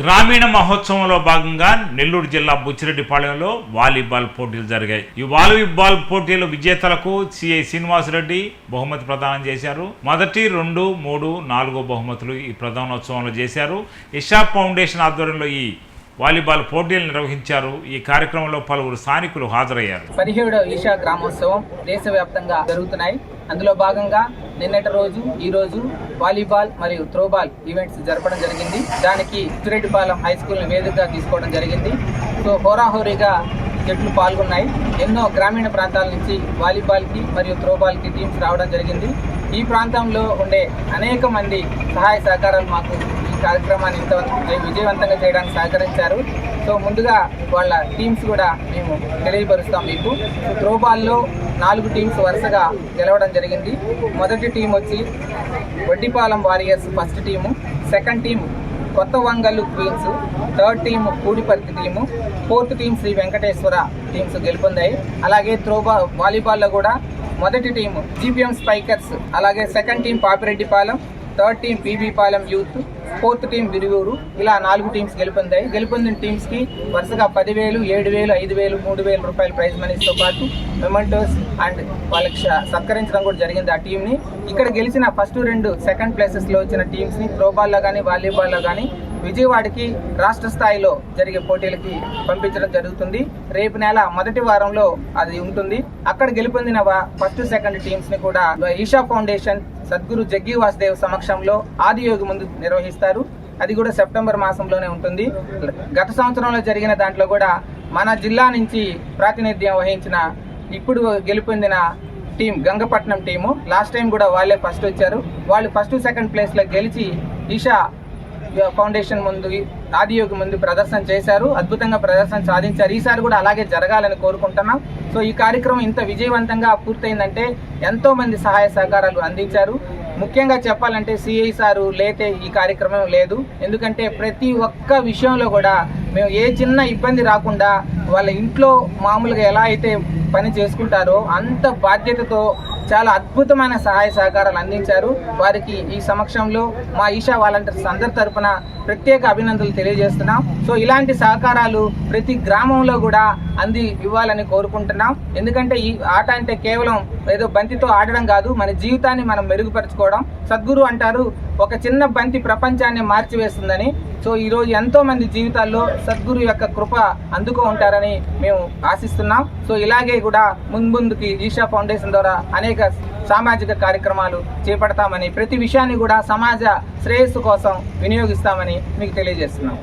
గ్రామీణ మహోత్సవంలో భాగంగా నెల్లూరు జిల్లా బుచ్చిరెడ్డిపాళెంలో వాలీబాల్ పోటీలు జరిగాయి. ఈ వాలీబాల్ పోటీలు విజేతలకు సిఐ శ్రీనివాసరెడ్డి బహుమతి ప్రదానం చేశారు. మొదటి రెండు మూడు నాలుగో బహుమతులు ఈ ప్రధానోత్సవంలో చేశారు. ఇషా ఫౌండేషన్ ఆధ్వర్యంలో ఈ వాలీబాల్ పోటీలు నిర్వహించారు. ఈ కార్యక్రమంలో పలువురు స్థానికులు హాజరయ్యారు. పదిహేడవ ఈషా గ్రామోత్సవం దేశవ్యాప్తంగా జరుగుతున్నాయి. అందులో భాగంగా నిన్నటి రోజు ఈ రోజు వాలీబాల్ మరియు త్రోబాల్ ఈవెంట్స్ జరపడం జరిగింది. దానికి చిరెడ్డిపాలెం హై స్కూల్ని వేదికగా తీసుకోవడం జరిగింది. సో హోరాహోరీగా జట్లు పాల్గొన్నాయి. ఎన్నో గ్రామీణ ప్రాంతాల నుంచి వాలీబాల్కి మరియు త్రోబాల్కి టీమ్స్ రావడం జరిగింది. ఈ ప్రాంతంలో ఉండే అనేక మంది సహాయ సహకారాలు మాకు కార్యక్రమాన్ని ఇంత విజయవంతంగా చేయడానికి సహకరించారు. సో ముందుగా వాళ్ళ టీమ్స్ కూడా మేము తెలియపరుస్తాం మీకు. త్రోబాల్లో నాలుగు టీమ్స్ వరుసగా గెలవడం జరిగింది. మొదటి టీం వచ్చి Vaddipalem warriors first team second team కొత్త Vangallu queens third team Kudiparthi team fourth team Sri Venkateswara teams గెలుపొందాయి. అలాగే త్రోబా వాలీబాల్లో కూడా మొదటి టీం జీపీఎం స్పైకర్స్ అలాగే second team Papireddipalem third team PBPalem youth fourth team Viruguru. ఇలా నాలుగు teams గెలుపొందాయి. గెలుపొందిన టీమ్స్కి వరుసగా పదివేలు ఏడు వేలు ఐదు వేలు మూడు వేల రూపాయల ప్రైజ్ మనీస్తో పాటు మెమెంటోస్ అండ్ వాళ్ళకి సత్కరించడం కూడా జరిగింది ఆ టీంని ఇక్కడ గెలిచిన ఫస్ట్ రెండు సెకండ్ ప్లేసెస్లో వచ్చిన టీమ్స్ని త్రోబాల్లో కానీ వాలీబాల్లో కానీ విజయవాడకి రాష్ట్ర స్థాయిలో జరిగే పోటీలకి పంపించడం జరుగుతుంది. రేపు నెల మొదటి వారంలో అది ఉంటుంది. అక్కడ గెలుపొందిన ఫస్ట్ సెకండ్ టీమ్స్ని కూడా ఈషా ఫౌండేషన్ సద్గురు జగ్గి వాసుదేవ్ సమక్షంలో ఆదియోగి ముందు నిర్వహిస్తారు. అది కూడా సెప్టెంబర్ మాసంలోనే ఉంటుంది. గత సంవత్సరంలో జరిగిన దాంట్లో కూడా మన జిల్లా నుంచి ప్రాతినిధ్యం వహించిన ఇప్పుడు గెలుపొందిన team Gangapatnam team last time కూడా వాళ్ళే ఫస్ట్ వచ్చారు. వాళ్ళు ఫస్ట్ సెకండ్ ప్లేస్లో గెలిచి ఈషా ఫౌండేషన్ ముందు ఆదియోగి ముందు ప్రదర్శన చేశారు. అద్భుతంగా ప్రదర్శన సాధించారు. ఈసారి కూడా అలాగే జరగాలని కోరుకుంటున్నాం. సో ఈ కార్యక్రమం ఇంత విజయవంతంగా పూర్తయిందంటే ఎంతో మంది సహాయ సహకారాలు అందించారు. ముఖ్యంగా చెప్పాలంటే సిఐ సారు లేతే ఈ కార్యక్రమం లేదు. ఎందుకంటే ప్రతి ఒక్క విషయంలో కూడా మేము ఏ చిన్న ఇబ్బంది రాకుండా వాళ్ళ ఇంట్లో మామూలుగా ఎలా అయితే పని చేసుకుంటారో అంత బాధ్యతతో చాలా అద్భుతమైన సహాయ సహకారాలు అందించారు. వారికి ఈ సమక్షంలో మా ఈషా వాలంటీర్స్ అందరి తరపున ప్రత్యేక అభినందనలు తెలియజేస్తున్నాం. సో ఇలాంటి సహకారాలు ప్రతి గ్రామంలో కూడా అంది ఇవ్వాలని కోరుకుంటున్నాం. ఎందుకంటే ఈ ఆట అంటే కేవలం ఏదో బంతితో ఆడడం కాదు మన జీవితాన్ని మనం మెరుగుపరచుకోవడం. సద్గురు అంటారు ఒక చిన్న బంతి ప్రపంచాన్ని మార్చివేస్తుందని. సో ఈరోజు ఎంతో మంది జీవితాల్లో సద్గురు యొక్క కృప అందుకో ఉంటారని మేము ఆశిస్తున్నాం. సో ఇలాగే కూడా ముందుకి ఈషా ఫౌండేషన్ ద్వారా అనేక సామాజిక కార్యక్రమాలు చేపడతామని ప్రతి విషయాన్ని కూడా సమాజ శ్రేయస్సు కోసం వినియోగిస్తామని మీకు తెలియజేస్తున్నాం.